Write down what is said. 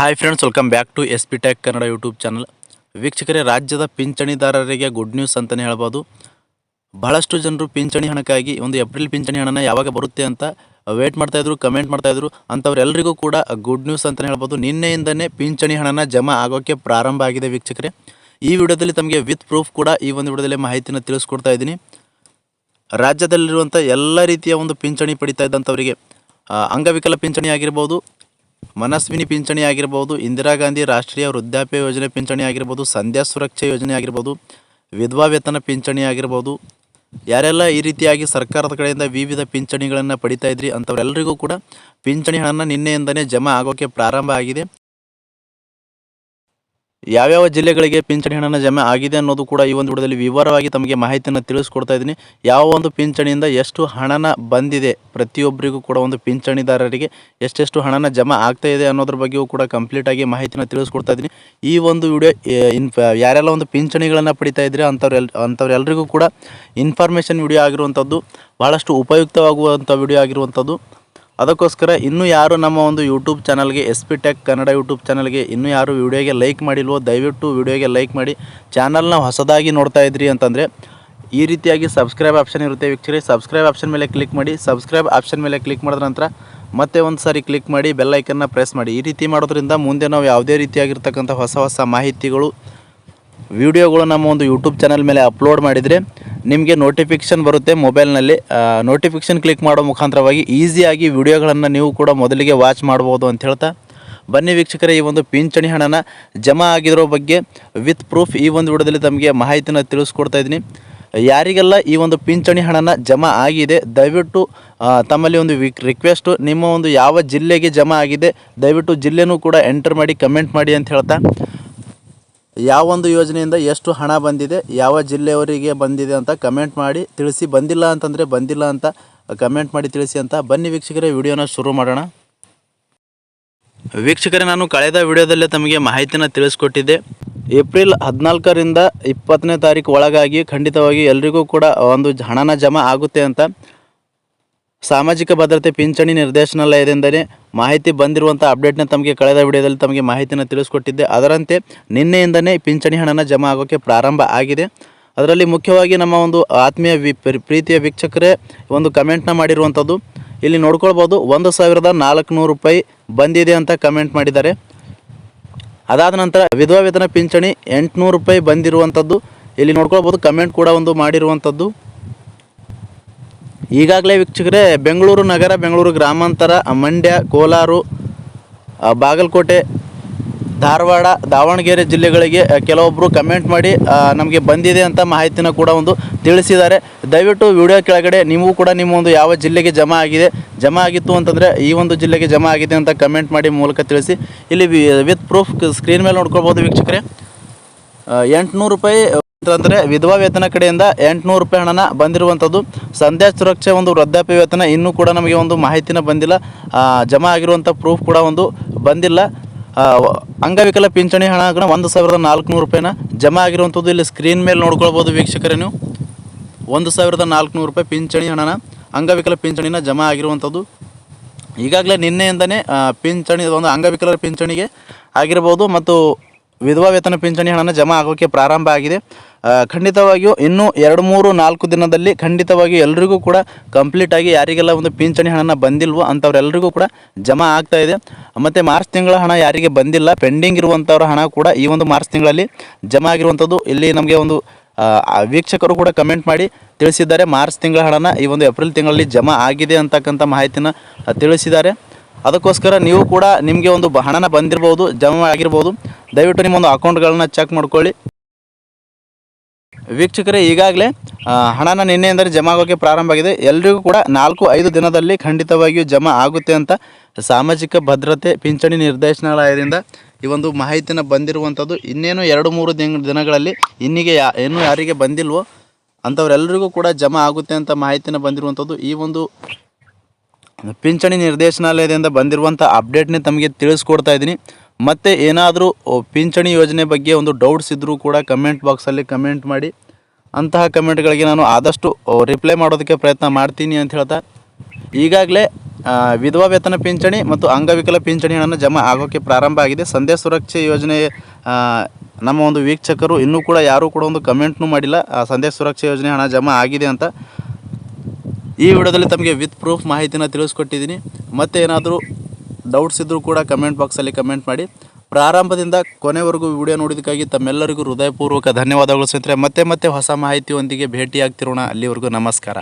Hi friends welcome back to S P tech Kannada YouTube channel ವೀಕ್ಷಕರೇ, ರಾಜ್ಯದ ಪಿಂಚಣಿದಾರರಿಗೆ good news ಅಂತಲೇ ಹೇಳ್ಬೋದು. ಬಹಳಷ್ಟು ಜನರು ಪಿಂಚಣಿ ಹಣಕ್ಕಾಗಿ, ಒಂದು ಏಪ್ರಿಲ್ ಪಿಂಚಣಿ ಹಣನ ಯಾವಾಗ ಬರುತ್ತೆ ಅಂತ ವೇಟ್ ಮಾಡ್ತಾಯಿದ್ರು ಕಮೆಂಟ್ ಮಾಡ್ತಾಯಿದ್ರು ಅಂಥವ್ರೆಲ್ಲರಿಗೂ ಕೂಡ ಗುಡ್ ನ್ಯೂಸ್ ಅಂತಲೇ ಹೇಳ್ಬೋದು. ನಿನ್ನೆಯಿಂದನೇ ಪಿಂಚಣಿ ಹಣನ ಜಮಾ ಆಗೋಕ್ಕೆ ಪ್ರಾರಂಭ ಆಗಿದೆ ವೀಕ್ಷಕರೇ. ಈ ವಿಡಿಯೋದಲ್ಲಿ ತಮಗೆ ವಿತ್ ಪ್ರೂಫ್ ಕೂಡ ಈ ಒಂದು ವಿಡಿಯೋದಲ್ಲಿ ಮಾಹಿತಿನ ತಿಳಿಸ್ಕೊಡ್ತಾ ಇದ್ದೀನಿ. ರಾಜ್ಯದಲ್ಲಿರುವಂಥ ಎಲ್ಲ ರೀತಿಯ ಒಂದು ಪಿಂಚಣಿ ಪಡಿತಾ ಇದ್ದಂಥವರಿಗೆ ಅಂಗವಿಕಲ ಪಿಂಚಣಿ ಆಗಿರ್ಬೋದು ಮನಸ್ವಿನಿ ಪಿಂಚಣಿ ಆಗಿರ್ಬೋದು, ಇಂದಿರಾ ಗಾಂಧಿ ರಾಷ್ಟ್ರೀಯ ವೃದ್ಧಾಪ್ಯ ಯೋಜನೆ ಪಿಂಚಣಿ ಆಗಿರ್ಬೋದು, ಸಂಧ್ಯಾ ಸುರಕ್ಷಾ ಯೋಜನೆ ಆಗಿರ್ಬೋದು, ವಿಧವಾ ವೇತನ ಪಿಂಚಣಿ ಆಗಿರ್ಬೋದು, ಯಾರೆಲ್ಲ ಈ ರೀತಿಯಾಗಿ ಸರ್ಕಾರದ ಕಡೆಯಿಂದ ವಿವಿಧ ಪಿಂಚಣಿಗಳನ್ನು ಪಡಿತಾ ಇದ್ರಿ ಅಂಥವರೆಲ್ಲರಿಗೂ ಕೂಡ ಪಿಂಚಣಿ ಹಣನ ನಿನ್ನೆಯಿಂದನೇ ಜಮಾ ಆಗೋಕ್ಕೆ ಪ್ರಾರಂಭ ಆಗಿದೆ. ಯಾವ್ಯಾವ ಜಿಲ್ಲೆಗಳಿಗೆ ಪಿಂಚಣಿ ಹಣನ ಜಮೆ ಆಗಿದೆ ಅನ್ನೋದು ಕೂಡ ಈ ಒಂದು ವಿಡಿಯೋದಲ್ಲಿ ವಿವರವಾಗಿ ತಮಗೆ ಮಾಹಿತಿಯನ್ನು ತಿಳಿಸ್ಕೊಡ್ತಾ ಇದ್ದೀನಿ. ಯಾವ ಒಂದು ಪಿಂಚಣಿಯಿಂದ ಎಷ್ಟು ಹಣನ ಬಂದಿದೆ ಪ್ರತಿಯೊಬ್ಬರಿಗೂ ಕೂಡ ಒಂದು ಪಿಂಚಣಿದಾರರಿಗೆ ಎಷ್ಟೆಷ್ಟು ಹಣನ ಜಮಾ ಆಗ್ತಾ ಇದೆ ಅನ್ನೋದ್ರ ಬಗ್ಗೆಯೂ ಕೂಡ ಕಂಪ್ಲೀಟಾಗಿ ಮಾಹಿತಿನ ತಿಳಿಸ್ಕೊಡ್ತಾ ಇದ್ದೀನಿ. ಈ ಒಂದು ವಿಡಿಯೋ ಇನ್, ಯಾರೆಲ್ಲ ಒಂದು ಪಿಂಚಣಿಗಳನ್ನು ಪಡಿತಾ ಇದ್ರೆ ಅಂಥವ್ರೆಲ್ ಅಂಥವ್ರೆಲ್ಲರಿಗೂ ಕೂಡ ಇನ್ಫಾರ್ಮೇಷನ್ ವಿಡಿಯೋ ಆಗಿರುವಂಥದ್ದು ಭಾಳಷ್ಟು ಉಪಯುಕ್ತವಾಗುವಂಥ ವಿಡಿಯೋ ಆಗಿರುವಂಥದ್ದು. ಅದಕ್ಕೋಸ್ಕರ ಇನ್ನೂ ಯಾರು ನಮ್ಮ ಒಂದು ಯೂಟ್ಯೂಬ್ ಚಾನಲ್ಗೆ S P tech Kannada YouTube ಚಾನಲ್ಗೆ ಇನ್ನೂ ಯಾರು ವಿಡಿಯೋಗೆ ಲೈಕ್ ಮಾಡಿಲ್ವೋ, ದಯವಿಟ್ಟು ವಿಡಿಯೋಗೆ ಲೈಕ್ ಮಾಡಿ. ಚಾನಲ್ನ ಹೊಸದಾಗಿ ನೋಡ್ತಾ ಇದ್ರಿ ಅಂತಂದರೆ, ಈ ರೀತಿಯಾಗಿ ಸಬ್ಸ್ಕ್ರೈಬ್ ಆಪ್ಷನ್ ಇರುತ್ತೆ ವೀಕ್ಷಕರೇ ಸಬ್ಸ್ಕ್ರೈಬ್ ಆಪ್ಷನ್ ಮೇಲೆ ಕ್ಲಿಕ್ ಮಾಡಿ. ಸಬ್ಸ್ಕ್ರೈಬ್ ಆಪ್ಷನ್ ಮೇಲೆ ಕ್ಲಿಕ್ ಮಾಡಿದ ನಂತರ ಮತ್ತೆ ಒಂದು ಸಾರಿ ಕ್ಲಿಕ್ ಮಾಡಿ ಬೆಲ್ ಐಕನ್ನ ಪ್ರೆಸ್ ಮಾಡಿ. ಈ ರೀತಿ ಮಾಡೋದ್ರಿಂದ ಮುಂದೆ ನಾವು ಯಾವುದೇ ರೀತಿಯಾಗಿರ್ತಕ್ಕಂಥ ಹೊಸ ಹೊಸ ಮಾಹಿತಿಗಳು ವಿಡಿಯೋಗಳು ನಮ್ಮ ಒಂದು ಯೂಟ್ಯೂಬ್ ಚಾನಲ್ ಮೇಲೆ ಅಪ್ಲೋಡ್ ಮಾಡಿದರೆ ನಿಮಗೆ ನೋಟಿಫಿಕೇಷನ್ ಬರುತ್ತೆ ಮೊಬೈಲ್ನಲ್ಲಿ ನೋಟಿಫಿಕೇಷನ್ ಕ್ಲಿಕ್ ಮಾಡೋ ಮುಖಾಂತರವಾಗಿ ಈಸಿಯಾಗಿ ವಿಡಿಯೋಗಳನ್ನು ನೀವು ಕೂಡ ಮೊದಲಿಗೆ ವಾಚ್ ಮಾಡ್ಬೋದು ಅಂತ ಹೇಳ್ತಾ. ಬನ್ನಿ ವೀಕ್ಷಕರೇ, ಈ ಒಂದು ಪಿಂಚಣಿ ಹಣನ ಜಮಾ ಆಗಿರೋ ಬಗ್ಗೆ ವಿತ್ ಪ್ರೂಫ್ ಈ ಒಂದು ವಿಡಿಯೋದಲ್ಲಿ ತಮಗೆ ಮಾಹಿತಿನ ತಿಳಿಸ್ಕೊಡ್ತಾ ಇದ್ದೀನಿ. ಯಾರಿಗೆಲ್ಲ ಈ ಒಂದು ಪಿಂಚಣಿ ಹಣನ ಜಮಾ ಆಗಿದೆ, ದಯವಿಟ್ಟು ತಮ್ಮಲ್ಲಿ ಒಂದು ವಿಕ್ ರಿಕ್ವೆಸ್ಟು ನಿಮ್ಮ ಒಂದು ಯಾವ ಜಿಲ್ಲೆಗೆ ಜಮಾ ಆಗಿದೆ, ದಯವಿಟ್ಟು ಜಿಲ್ಲೆನೂ ಕೂಡ ಎಂಟರ್ ಮಾಡಿ ಕಮೆಂಟ್ ಮಾಡಿ ಅಂತ ಹೇಳ್ತಾ. ಯಾವ ಒಂದು ಯೋಜನೆಯಿಂದ ಎಷ್ಟು ಹಣ ಬಂದಿದೆ, ಯಾವ ಜಿಲ್ಲೆಯವರಿಗೆ ಬಂದಿದೆ ಅಂತ ಕಮೆಂಟ್ ಮಾಡಿ, ತಿಳಿಸಿ ಬಂದಿಲ್ಲ ಅಂತಂದರೆ ಬಂದಿಲ್ಲ ಅಂತ ಕಮೆಂಟ್ ಮಾಡಿ ತಿಳಿಸಿ ಅಂತ ಬನ್ನಿ ವೀಕ್ಷಕರೇ, ವಿಡಿಯೋನ ಶುರು ಮಾಡೋಣ. ವೀಕ್ಷಕರೇ, ನಾನು ಕಳೆದ ವಿಡಿಯೋದಲ್ಲೇ ತಮಗೆ ಮಾಹಿತಿನ ತಿಳಿಸ್ಕೊಟ್ಟಿದ್ದೆ. ಏಪ್ರಿಲ್ ಹದಿನಾಲ್ಕರಿಂದ ಇಪ್ಪತ್ತನೇ ತಾರೀಕು ಒಳಗಾಗಿ ಖಂಡಿತವಾಗಿ ಎಲ್ರಿಗೂ ಕೂಡ ಒಂದು ಹಣನ ಜಮಾ ಆಗುತ್ತೆ ಅಂತ ಸಾಮಾಜಿಕ ಭದ್ರತೆ ಪಿಂಚಣಿ ನಿರ್ದೇಶನಾಲಯದಿಂದಲೇ ಮಾಹಿತಿ ಬಂದಿರುವಂಥ ಅಪ್ಡೇಟ್ನ ತಮಗೆ ಕಳೆದ ವಿಡಿಯೋದಲ್ಲಿ ತಮಗೆ ಮಾಹಿತಿನ ತಿಳಿಸ್ಕೊಟ್ಟಿದ್ದೆ. ಅದರಂತೆ ನಿನ್ನೆಯಿಂದನೇ ಪಿಂಚಣಿ ಹಣನ ಜಮಾ ಆಗೋಕ್ಕೆ ಪ್ರಾರಂಭ ಆಗಿದೆ. ಅದರಲ್ಲಿ ಮುಖ್ಯವಾಗಿ ನಮ್ಮ ಒಂದು ಆತ್ಮೀಯ ಪ್ರೀತಿಯ ವೀಕ್ಷಕರೇ ಒಂದು ಕಮೆಂಟ್ನ ಮಾಡಿರುವಂಥದ್ದು. ಇಲ್ಲಿ ನೋಡ್ಕೊಳ್ಬೋದು, ಒಂದು ಸಾವಿರದ ರೂಪಾಯಿ ಬಂದಿದೆ ಅಂತ ಕಮೆಂಟ್ ಮಾಡಿದ್ದಾರೆ. ಅದಾದ ನಂತರ ವಿಧವಾ ವೇತನ ಪಿಂಚಣಿ ಎಂಟುನೂರು ರೂಪಾಯಿ ಬಂದಿರುವಂಥದ್ದು. ಇಲ್ಲಿ ನೋಡ್ಕೊಳ್ಬೋದು, ಕಮೆಂಟ್ ಕೂಡ ಒಂದು ಮಾಡಿರುವಂಥದ್ದು. ಈಗಾಗಲೇ ವೀಕ್ಷಕರೇ, ಬೆಂಗಳೂರು ನಗರ, ಬೆಂಗಳೂರು ಗ್ರಾಮಾಂತರ ಮಂಡ್ಯ ಕೋಲಾರ ಬಾಗಲಕೋಟೆ, ಧಾರವಾಡ, ದಾವಣಗೆರೆ ಜಿಲ್ಲೆಗಳಿಗೆ ಕೆಲವೊಬ್ಬರು ಕಮೆಂಟ್ ಮಾಡಿ ನಮಗೆ ಬಂದಿದೆ ಅಂತ ಮಾಹಿತಿನ ಕೂಡ ಒಂದು ತಿಳಿಸಿದ್ದಾರೆ. ದಯವಿಟ್ಟು ವಿಡಿಯೋ ಕೆಳಗಡೆ ನೀವು ಕೂಡ ನಿಮ್ಮ ಒಂದು ಯಾವ ಜಿಲ್ಲೆಗೆ ಜಮಾ ಆಗಿದೆ, ಜಮಾ ಆಗಿತ್ತು ಅಂತಂದರೆ ಈ ಒಂದು ಜಿಲ್ಲೆಗೆ ಜಮಾ ಆಗಿದೆ ಅಂತ ಕಮೆಂಟ್ ಮಾಡಿ ಮೂಲಕ ತಿಳಿಸಿ. ಇಲ್ಲಿ ವಿತ್ ಪ್ರೂಫ್ ಸ್ಕ್ರೀನ್ ಮೇಲೆ ನೋಡ್ಕೊಳ್ಬೋದು ವೀಕ್ಷಕರೇ. ಎಂಟುನೂರು ರೂಪಾಯಿ ಅಂದರೆ ವಿಧವಾ ವೇತನ ಕಡೆಯಿಂದ ಎಂಟುನೂರು ರೂಪಾಯಿ ಹಣನ ಬಂದಿರುವಂಥದ್ದು. ಸಂಧ್ಯಾ ಸುರಕ್ಷೆ ಒಂದು ವೃದ್ಧಾಪ್ಯ ವೇತನ, ಇನ್ನೂ ಕೂಡ ನಮಗೆ ಒಂದು ಮಾಹಿತಿನ ಬಂದಿಲ್ಲ. ಜಮಾ ಆಗಿರುವಂಥ ಪ್ರೂಫ್ ಕೂಡ ಒಂದು ಬಂದಿಲ್ಲ. ಅಂಗವಿಕಲ ಪಿಂಚಣಿ ಹಣ ಕೂಡ ಒಂದು ಸಾವಿರದ ನಾಲ್ಕುನೂರು ರೂಪಾಯಿನ ಜಮಾ ಆಗಿರುವಂಥದ್ದು. ಇಲ್ಲಿ ಸ್ಕ್ರೀನ್ ಮೇಲೆ ನೋಡ್ಕೊಳ್ಬೋದು ವೀಕ್ಷಕರೇ ನೀವು. ಒಂದು ಸಾವಿರದ ನಾಲ್ಕುನೂರು ರೂಪಾಯಿ ಪಿಂಚಣಿ ಹಣನ, ಅಂಗವಿಕಲ ಪಿಂಚಣಿನ ಜಮಾ ಆಗಿರುವಂಥದ್ದು. ಈಗಾಗಲೇ ನಿನ್ನೆಯಿಂದನೇ ಪಿಂಚಣಿ, ಒಂದು ಅಂಗವಿಕಲರ ಪಿಂಚಣಿಗೆ ಆಗಿರ್ಬೋದು ಮತ್ತು ವಿಧವಾ ವೇತನ ಪಿಂಚಣಿ ಹಣನ ಜಮಾ ಆಗೋಕ್ಕೆ ಪ್ರಾರಂಭ ಆಗಿದೆ. ಖಂಡಿತವಾಗಿಯೂ ಇನ್ನೂ ಎರಡು ಮೂರು ನಾಲ್ಕು ದಿನದಲ್ಲಿ ಖಂಡಿತವಾಗಿ ಎಲ್ರಿಗೂ ಕೂಡ ಕಂಪ್ಲೀಟಾಗಿ ಯಾರಿಗೆಲ್ಲ ಒಂದು ಪಿಂಚಣಿ ಹಣನ ಬಂದಿಲ್ವೋ ಅಂಥವ್ರೆಲ್ಲರಿಗೂ ಕೂಡ ಜಮಾ ಆಗ್ತಾ ಇದೆ. ಮತ್ತು ಮಾರ್ಚ್ ತಿಂಗಳ ಹಣ ಯಾರಿಗೆ ಬಂದಿಲ್ಲ ಪೆಂಡಿಂಗ್ ಇರುವಂಥವ್ರ ಹಣ ಕೂಡ ಈ ಒಂದು ಮಾರ್ಚ್ ತಿಂಗಳಲ್ಲಿ ಜಮಾ ಆಗಿರುವಂಥದ್ದು ಇಲ್ಲಿ ನಮಗೆ ಒಂದು ವೀಕ್ಷಕರು ಕೂಡ ಕಮೆಂಟ್ ಮಾಡಿ ತಿಳಿಸಿದ್ದಾರೆ. ಮಾರ್ಚ್ ತಿಂಗಳ ಹಣನ ಈ ಒಂದು ಏಪ್ರಿಲ್ ತಿಂಗಳಲ್ಲಿ ಜಮಾ ಆಗಿದೆ ಅಂತಕ್ಕಂಥ ಮಾಹಿತಿನ ತಿಳಿಸಿದ್ದಾರೆ. ಅದಕ್ಕೋಸ್ಕರ ನೀವು ಕೂಡ ನಿಮಗೆ ಒಂದು ಹಣನ ಬಂದಿರ್ಬೋದು, ಜಮಾ ಆಗಿರ್ಬೋದು. ದಯವಿಟ್ಟು ನಿಮ್ಮ ಒಂದು ಅಕೌಂಟ್ಗಳನ್ನ ಚೆಕ್ ಮಾಡ್ಕೊಳ್ಳಿ. ವೀಕ್ಷಕರೇ, ಈಗಾಗಲೇ ಹಣನ ನಿನ್ನೆಯಿಂದಲೇ ಜಮಾ ಆಗೋಕ್ಕೆ ಪ್ರಾರಂಭ ಆಗಿದೆ. ಎಲ್ರಿಗೂ ಕೂಡ ನಾಲ್ಕು, ಐದು ದಿನದಲ್ಲಿ ಖಂಡಿತವಾಗಿಯೂ ಜಮಾ ಆಗುತ್ತೆ ಅಂತ ಸಾಮಾಜಿಕ ಭದ್ರತೆ, ಪಿಂಚಣಿ ನಿರ್ದೇಶನಾಲಯದಿಂದ ಈ ಒಂದು ಮಾಹಿತಿನ ಬಂದಿರುವಂಥದ್ದು. ಇನ್ನೇನು ಎರಡು, ಮೂರು ದಿನ, ದಿನಗಳಲ್ಲಿ ಇನ್ನಿಗೆ ಯಾ, ಇನ್ನೂ ಯಾರಿಗೆ ಬಂದಿಲ್ವೋ ಅಂಥವ್ರೆಲ್ಲರಿಗೂ ಕೂಡ ಜಮಾ ಆಗುತ್ತೆ ಅಂತ ಮಾಹಿತಿನ ಬಂದಿರುವಂಥದ್ದು. ಈ ಒಂದು ಪಿಂಚಣಿ ನಿರ್ದೇಶನಾಲಯದಿಂದ ಬಂದಿರುವಂಥ ಅಪ್ಡೇಟ್ನೇ ತಮಗೆ ತಿಳಿಸ್ಕೊಡ್ತಾ ಇದ್ದೀನಿ. ಮತ್ತು ಏನಾದರೂ ಪಿಂಚಣಿ ಯೋಜನೆ ಬಗ್ಗೆ ಒಂದು ಡೌಟ್ಸ್ ಇದ್ದರೂ ಕೂಡ ಕಮೆಂಟ್ ಬಾಕ್ಸಲ್ಲಿ ಕಮೆಂಟ್ ಮಾಡಿ. ಅಂತಹ ಕಮೆಂಟ್ಗಳಿಗೆ ನಾನು ಆದಷ್ಟು ರಿಪ್ಲೈ ಮಾಡೋದಕ್ಕೆ ಪ್ರಯತ್ನ ಮಾಡ್ತೀನಿ ಅಂತ ಹೇಳ್ತಾ. ಈಗಾಗಲೇ ವಿಧವಾ ವೇತನ ಪಿಂಚಣಿ ಮತ್ತು ಅಂಗವಿಕಲ ಪಿಂಚಣಿ ಹಣನ ಜಮಾ ಆಗೋಕ್ಕೆ ಪ್ರಾರಂಭ ಆಗಿದೆ. ಸಂಧ್ಯಾ ಸುರಕ್ಷೆ ಯೋಜನೆ ನಮ್ಮ ಒಂದು ವೀಕ್ಷಕರು ಇನ್ನೂ ಕೂಡ ಯಾರೂ ಕೂಡ ಒಂದು ಕಮೆಂಟ್ನೂ ಮಾಡಿಲ್ಲ. ಆ, ಸಂಧ್ಯಾ ಸುರಕ್ಷೆ ಯೋಜನೆ ಹಣ ಜಮಾ ಆಗಿದೆ ಅಂತ. ಈ ವಿಡಿಯೋದಲ್ಲಿ ತಮಗೆ ವಿತ್ ಪ್ರೂಫ್ ಮಾಹಿತಿನ ತಿಳಿಸ್ಕೊಟ್ಟಿದ್ದೀನಿ. ಮತ್ತೆ ಏನಾದರೂ ಡೌಟ್ಸ್ ಇದ್ದರೂ ಕೂಡ ಕಮೆಂಟ್ ಬಾಕ್ಸಲ್ಲಿ ಕಮೆಂಟ್ ಮಾಡಿ. ಪ್ರಾರಂಭದಿಂದ ಕೊನೆವರೆಗೂ ವಿಡಿಯೋ ನೋಡಿದ್ದಕ್ಕಾಗಿ ತಮ್ಮೆಲ್ಲರಿಗೂ ಹೃದಯಪೂರ್ವಕ ಧನ್ಯವಾದಗಳು ಸ್ನೇಹಿತರೆ. ಮತ್ತೆ ಮತ್ತೆ ಹೊಸ ಮಾಹಿತಿಯೊಂದಿಗೆ ಭೇಟಿಯಾಗ್ತಿರೋಣ. ಅಲ್ಲಿವರೆಗೂ ನಮಸ್ಕಾರ.